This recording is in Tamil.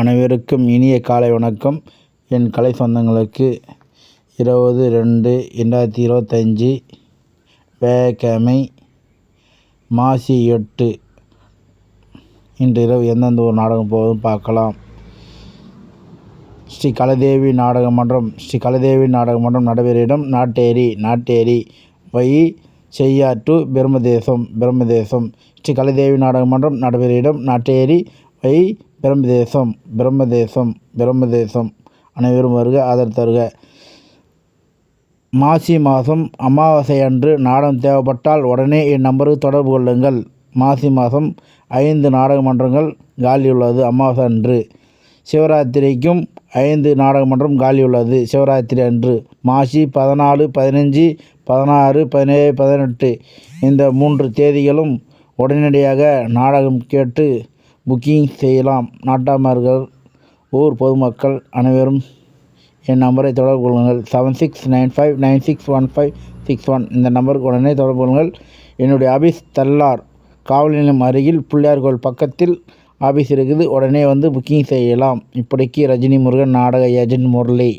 அனைவருக்கும் இனிய காலை வணக்கம். என் கலை சொந்தங்களுக்கு இருபது ரெண்டு ரெண்டாயிரத்தி இருபத்தஞ்சி வியாழக்கிழமை மாசி எட்டு. இன்று இரவு எந்தெந்த ஒரு நாடகம் போவதும் பார்க்கலாம். ஸ்ரீ கலைதேவி நாடக மன்றம் ஸ்ரீ கலைதேவி நாடக மன்றம் நடைபெறும் Natteri Natteri. Via Cheyyar to Brahmadesam Brahmadesam. Sri Kalaidevi நாடக மன்றம் நடைபெறும் நாட்டேரி. வை பிரம்மதேசம் பிரம்மதேசம் பிரம்மதேசம் அனைவரும் வருக ஆதரவு தருக மாசி மாதம் அமாவாசை அன்று நாடகம் தேவைப்பட்டால் உடனே என் நம்பருக்கு தொடர்பு கொள்ளுங்கள். மாசி மாதம் ஐந்து நாடக மன்றங்கள் அமாவாசை அன்று. சிவராத்திரிக்கும் ஐந்து நாடக மன்றம் சிவராத்திரி அன்று. மாசி பதினாலு பதினஞ்சு பதினாறு பதினேழு பதினெட்டு இந்த மூன்று தேதிகளும் உடனடியாக நாடகம் கேட்டு புக்கிங் செய்யலாம். நாட்டாமர்கள் ஊர் பொதுமக்கள் அனைவரும் என் நம்பரை தொடர்பு கொள்ளுங்கள். Seven six nine five nine six one five six one இந்த நம்பருக்கு உடனே தொடர்பு கொள்ளுங்கள். என்னுடைய ஆபீஸ் தல்லார் காவல் நிலையம் அருகில் பிள்ளையார்கோவில் பக்கத்தில் ஆஃபீஸ் இருக்குது. உடனே வந்து புக்கிங் செய்யலாம். இப்படிக்கு ரஜினி முருகன் நாடக ஏஜென்ட் முரளி.